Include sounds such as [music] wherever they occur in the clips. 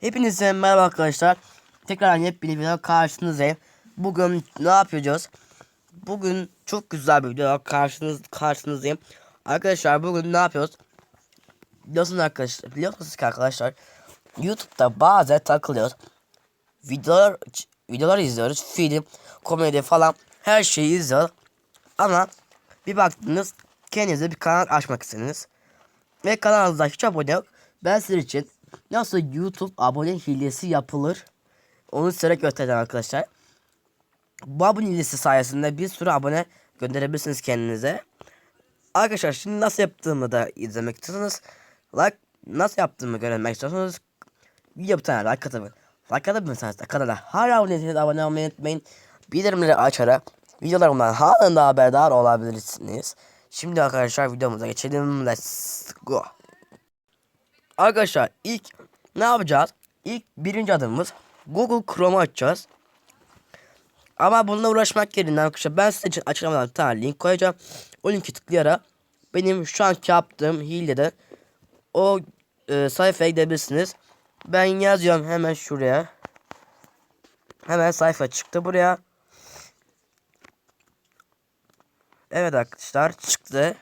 Hepinize merhaba arkadaşlar. Tekrar yepyeni bir video karşınızdayım. Bugün ne yapacağız? Bugün çok güzel bir video karşınız karşınızdayım. Arkadaşlar bugün ne yapıyoruz? Biliyorsunuz arkadaşlar, biliyorsunuz ki arkadaşlar YouTube'da bazen takılıyoruz. Videolar videolar izliyoruz. Film, komedi falan her şeyi izliyoruz. Ama bir baktınız kendinize bir kanal açmak istediniz. Ve kanalınızda hiç abone yok. Ben sizin için nasıl YouTube abone hilesi yapılır onu size göstereceğim arkadaşlar. Bu abone hilesi sayesinde bir sürü abone gönderebilirsiniz kendinize. Arkadaşlar şimdi nasıl yaptığımı da izlemek istiyorsanız like nasıl yaptığımı görmek istiyorsanız video bir tane like atın. Like atabilirsiniz kanala hala abone değilseniz abone olmayı unutmayın. Bildirimleri açarak videolarımdan halinde haberdar olabilirsiniz. Şimdi arkadaşlar videomuza geçelim. Let's go. Arkadaşlar ilk ne yapacağız? İlk birinci adımımız Google Chrome'u açacağız. Ama bununla uğraşmak yerine arkadaşlar ben size için açıklamadan bir tane link koyacağım. O linki tıklayarak benim şu anki yaptığım hilede o e, sayfaya gidebilirsiniz. Ben yazıyorum hemen şuraya. Hemen sayfa çıktı buraya. Evet arkadaşlar çıktı.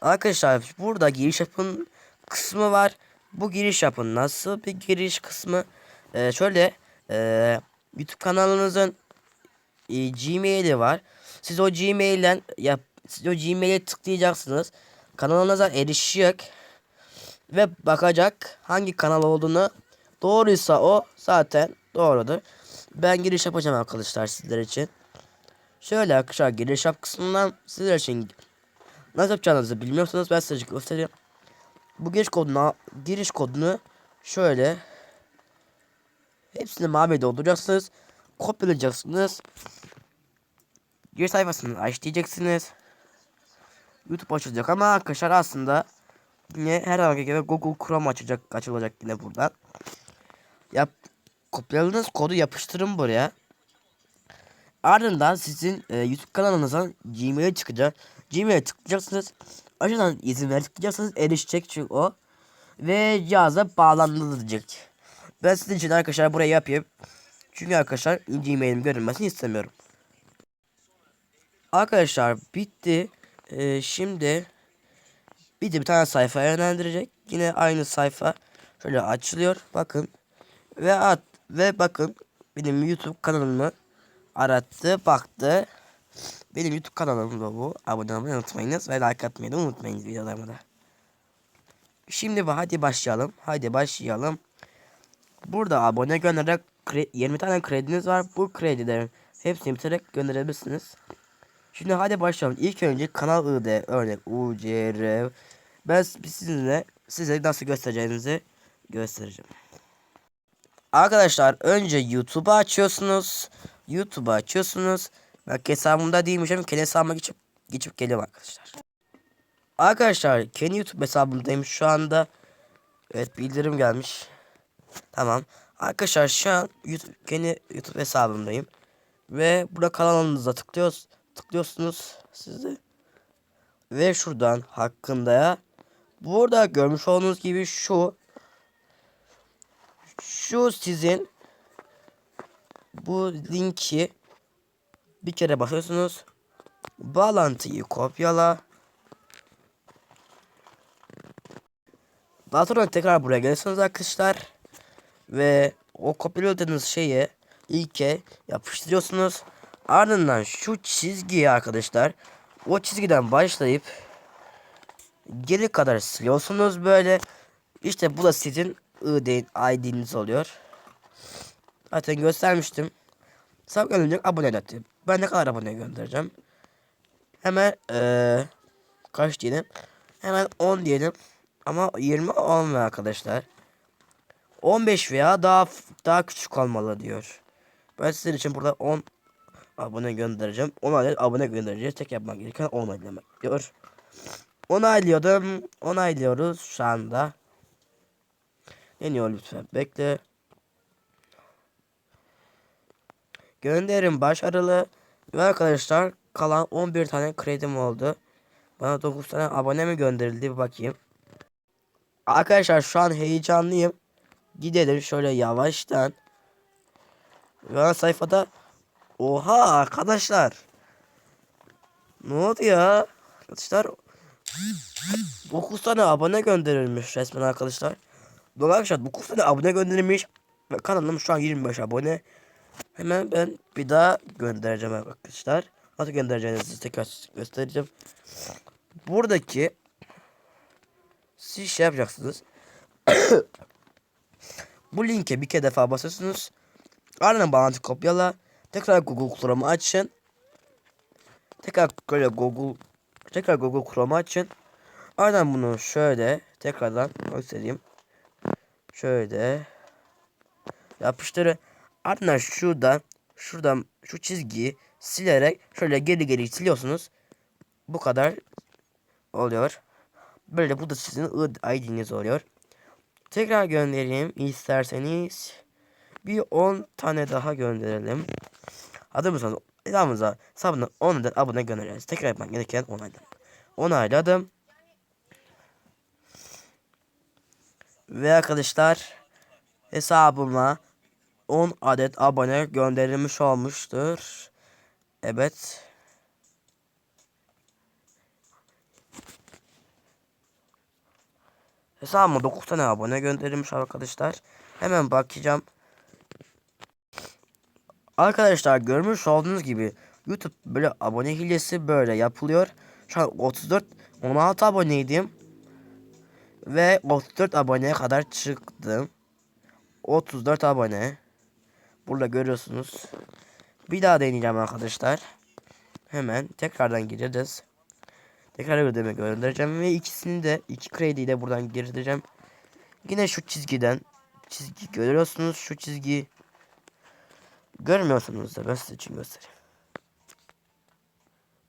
Arkadaşlar burada giriş yapın kısmı var. Bu giriş yapın nasıl bir giriş kısmı? Ee, şöyle e, YouTube kanalınızın e, Gmail'i var. Siz o Gmail'den yap siz o Gmail'e tıklayacaksınız. Kanalınıza erişecek ve bakacak hangi kanal olduğunu. Doğruysa o zaten doğrudur. Ben giriş yapacağım arkadaşlar sizler için. Şöyle arkadaşlar giriş yap kısmından sizler için nasıl yapacağınızı bilmiyorsanız ben size göstereyim. Bu giriş koduna giriş kodunu şöyle hepsini mavi dolduracaksınız. Kopyalayacaksınız. Giriş sayfasını aç. YouTube açılacak ama arkadaşlar aslında yine her zamanki gibi Google Chrome açacak açılacak yine buradan. Yap kopyaladığınız kodu yapıştırın buraya. Ardından sizin e, YouTube kanalınızdan Gmail'e çıkacak. Gmail'e tıklayacaksınız. Aşağıdan izin ver tıklayacaksınız erişecek çünkü o. Ve cihaza bağlandı diyecek. Ben sizin için arkadaşlar buraya yapayım. Çünkü arkadaşlar Gmail'im görünmesini istemiyorum. Arkadaşlar bitti. Ee, şimdi bir de bir tane sayfa yönlendirecek. Yine aynı sayfa şöyle açılıyor. Bakın. Ve at ve bakın benim YouTube kanalımı arattı, baktı. Benim YouTube kanalım da bu. Abone olmayı unutmayınız ve like atmayı da unutmayınız videolarıma da. Şimdi hadi başlayalım. Hadi başlayalım. Burada abone göndererek 20 tane krediniz var. Bu kredilerin hepsini bitirerek gönderebilirsiniz. Şimdi hadi başlayalım. İlk önce kanal ID örnek UCR. Ben sizinle size nasıl göstereceğinizi göstereceğim. Arkadaşlar önce YouTube'u açıyorsunuz. YouTube'u açıyorsunuz. Bak hesabımda değilmişim. Kendi hesabıma geçip geçip geliyorum arkadaşlar. Arkadaşlar kendi YouTube hesabımdayım şu anda. Evet bildirim gelmiş. Tamam. Arkadaşlar şu an YouTube, kendi YouTube hesabımdayım. Ve burada kanalınıza tıklıyoruz. Tıklıyorsunuz sizi. Ve şuradan hakkında ya. Burada görmüş olduğunuz gibi şu. Şu sizin bu linki bir kere basıyorsunuz. Bağlantıyı kopyala. Daha sonra tekrar buraya geliyorsunuz arkadaşlar. Ve o kopyaladığınız şeyi ilke yapıştırıyorsunuz. Ardından şu çizgiyi arkadaşlar o çizgiden başlayıp geri kadar siliyorsunuz böyle. İşte bu da sizin ID'niz oluyor. Zaten göstermiştim. Sağ gönderecek abone atıyor. Ben ne kadar abone göndereceğim? Hemen ee, kaç diyelim? Hemen 10 diyelim. Ama 20 olmuyor arkadaşlar. 15 veya daha daha küçük olmalı diyor. Ben sizin için burada 10 abone göndereceğim. 10 adet abone göndereceğiz. Tek yapmak gereken onaylamak diyor. Onaylıyordum. Onaylıyoruz şu anda. Deniyor lütfen. Bekle. Gönderim başarılı. Ve arkadaşlar kalan 11 tane kredim oldu. Bana 9 tane abone mi gönderildi bir bakayım. Arkadaşlar şu an heyecanlıyım. gidelim şöyle yavaştan. Ve sayfada Oha arkadaşlar. Ne oldu ya? Arkadaşlar 9 tane abone gönderilmiş resmen arkadaşlar. Arkadaşlar 9 tane abone gönderilmiş. Ve kanalım şu an 25 abone. Hemen ben bir daha göndereceğim arkadaşlar. Nasıl göndereceğinizi tekrar göstereceğim. Buradaki siz şey yapacaksınız. [coughs] Bu linke bir kere defa basıyorsunuz. Ardından bağlantı kopyala. Tekrar Google Chrome'u açın. Tekrar böyle Google tekrar Google Chrome'u açın. Ardından bunu şöyle tekrardan göstereyim. Şöyle yapıştırın. Ardından şurada şuradan şu çizgiyi silerek şöyle geri geri siliyorsunuz. Bu kadar oluyor. Böyle bu da sizin ID'niz oluyor. Tekrar göndereyim isterseniz. Bir 10 tane daha gönderelim. Mısınız? Hesabımıza hesabına 10 adet abone göndereceğiz. Tekrar yapmak gereken onayladım. Onayladım. Ve arkadaşlar hesabıma 10 adet abone gönderilmiş olmuştur. Evet. Hesabıma 9 tane abone gönderilmiş arkadaşlar. Hemen bakacağım. Arkadaşlar görmüş olduğunuz gibi YouTube böyle abone hilesi böyle yapılıyor. Şu an 34 16 aboneydim. Ve 34 aboneye kadar çıktım. 34 abone. Burada görüyorsunuz. Bir daha deneyeceğim arkadaşlar. Hemen tekrardan gireceğiz. Tekrar ödeme göndereceğim ve ikisini de iki krediyi de buradan gireceğim. Yine şu çizgiden çizgi görüyorsunuz şu çizgiyi. Görmüyorsunuz da ben size için göstereyim.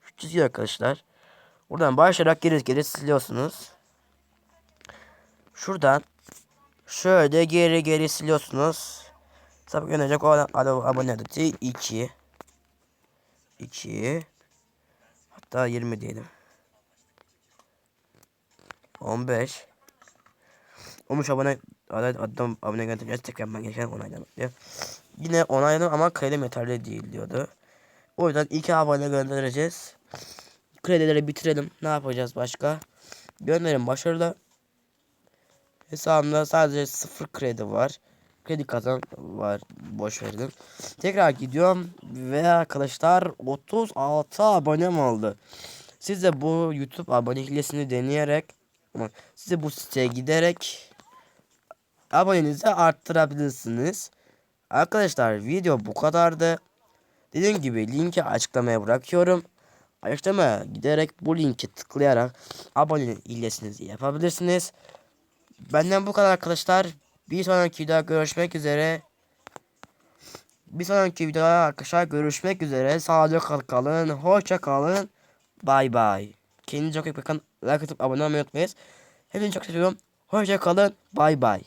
Şu çizgi arkadaşlar. Buradan başlayarak geri geri siliyorsunuz. Şuradan şöyle geri geri siliyorsunuz. Tabi gönderecek olan abone adeti 2 2 hatta 20 diyelim. 15 13 abone adam abone göndereceğiz tekrar ben geçen onaylamak diyor. Yine onayladım ama kredim yeterli değil diyordu. O yüzden 2 abone göndereceğiz. Kredileri bitirelim. Ne yapacağız başka? Gönderim başarılı. Hesabımda sadece 0 kredi var. Kredi kazan var. Boş verdim. Tekrar gidiyorum. Ve arkadaşlar 36 abonem oldu. Siz de bu YouTube abone hilesini deneyerek size bu siteye giderek abonenizi arttırabilirsiniz. Arkadaşlar video bu kadardı. Dediğim gibi linki açıklamaya bırakıyorum. Açıklamaya giderek bu linki tıklayarak abone hilesinizi yapabilirsiniz. Benden bu kadar arkadaşlar. Bir sonraki videoda görüşmek üzere. Bir sonraki videoda arkadaşlar görüşmek üzere. Sağlıcakla kalın. Hoşça kalın. Bay bay. Kendinize çok iyi bakın. Like atıp abone olmayı unutmayın. Hepinizi çok seviyorum. Hoşça kalın. Bay bay.